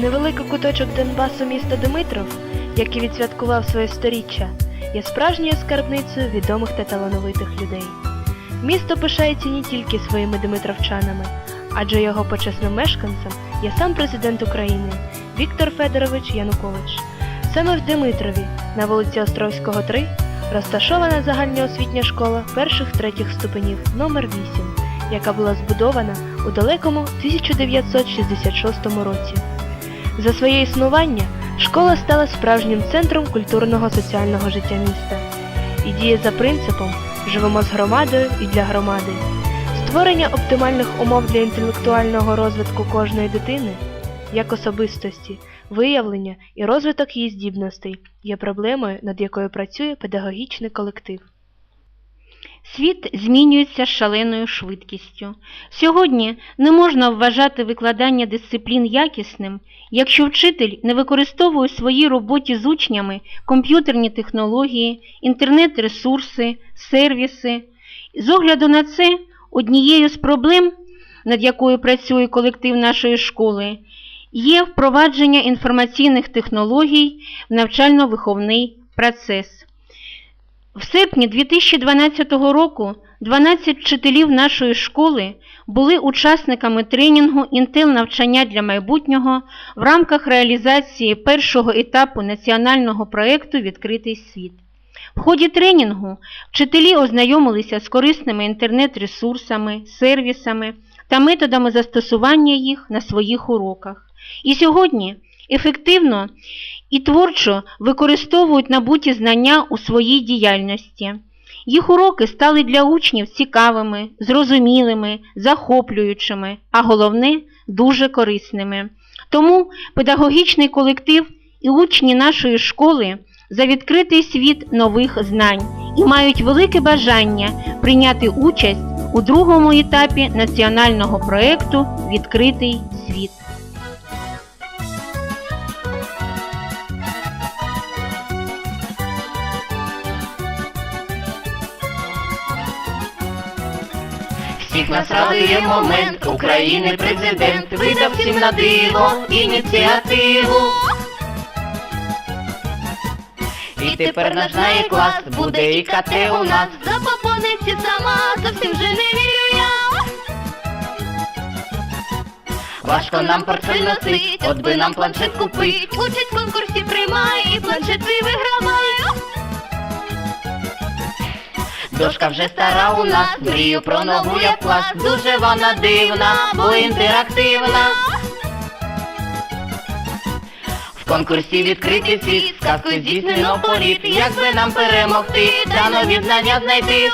Невеликий куточок Донбасу міста Димитров, який відсвяткував своє сторіччя, є справжньою скарбницею відомих та талановитих людей. Місто пишається не тільки своїми димитровчанами, адже його почесним мешканцем є сам президент України Віктор Федорович Янукович. Саме в Димитрові, на вулиці Островського 3, розташована загальноосвітня школа перших третіх ступенів номер 8 яка була збудована у далекому 1966 році. За своє існування школа стала справжнім центром культурного соціального життя міста і діє за принципом живемо з громадою і для громади. Створення оптимальних умов для інтелектуального розвитку кожної дитини як особистості, виявлення і розвиток її здібностей є проблемою, над якою працює педагогічний колектив. Світ змінюється шаленою швидкістю. Сьогодні не можна вважати викладання дисциплін якісним, якщо вчитель не використовує у своїй роботі з учнями комп'ютерні технології, інтернет-ресурси, сервіси. З огляду на це, однією з проблем, над якою працює колектив нашої школи, є впровадження інформаційних технологій в навчально-виховний процес. В серпні 2012 року 12 вчителів нашої школи були учасниками тренінгу «Інтел навчання для майбутнього» в рамках реалізації першого етапу національного проєкту «Відкритий світ». В ході тренінгу вчителі ознайомилися з корисними інтернет-ресурсами, сервісами та методами застосування їх на своїх уроках. І сьогодні ефективно і творчо використовують набуті знання у своїй діяльності. Їх уроки стали для учнів цікавими, зрозумілими, захоплюючими, а головне дуже корисними. Тому педагогічний колектив і учні нашої школи за відкритий світ нових знань і мають велике бажання прийняти участь у другому етапі національного проєкту Відкритий світ. Всіх нас радує момент, України президент видав всім на диво ініціативу. І тепер наш знає клас, буде і КТ у нас. За попониці сама, зовсім вже не вірю я. Важко нам портфель носить, от би нам планшет купить. Участь в конкурсі приймає і планшети виграваю. Дошка вже стара у нас, мрію про нову я клас. Дуже вона дивна, бо інтерактивна. В конкурсі відкритий світ, сказку здійснено політ. Як би нам перемогти, та нові знання знайти.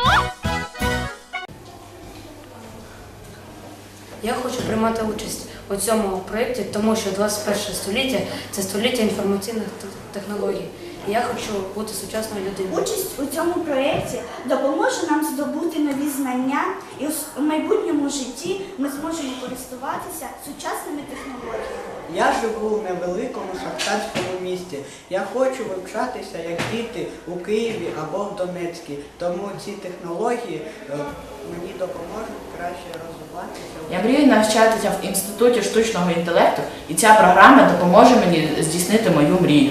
Я хочу приймати участь у цьому проєкті, тому що 21 століття це століття інформаційних технологій. І я хочу бути сучасною людиною. Участь у цьому проєкті допоможе нам здобути нові знання, і у майбутньому житті ми зможемо користуватися сучасними технологіями. Я живу в невеликому шахтарському місті. Я хочу вивчатися як діти у Києві або в Донецьку. Тому ці технології е, мені допоможуть краще розвиватися. Я мрію навчатися в інституті штучного інтелекту, і ця програма допоможе мені здійснити мою мрію.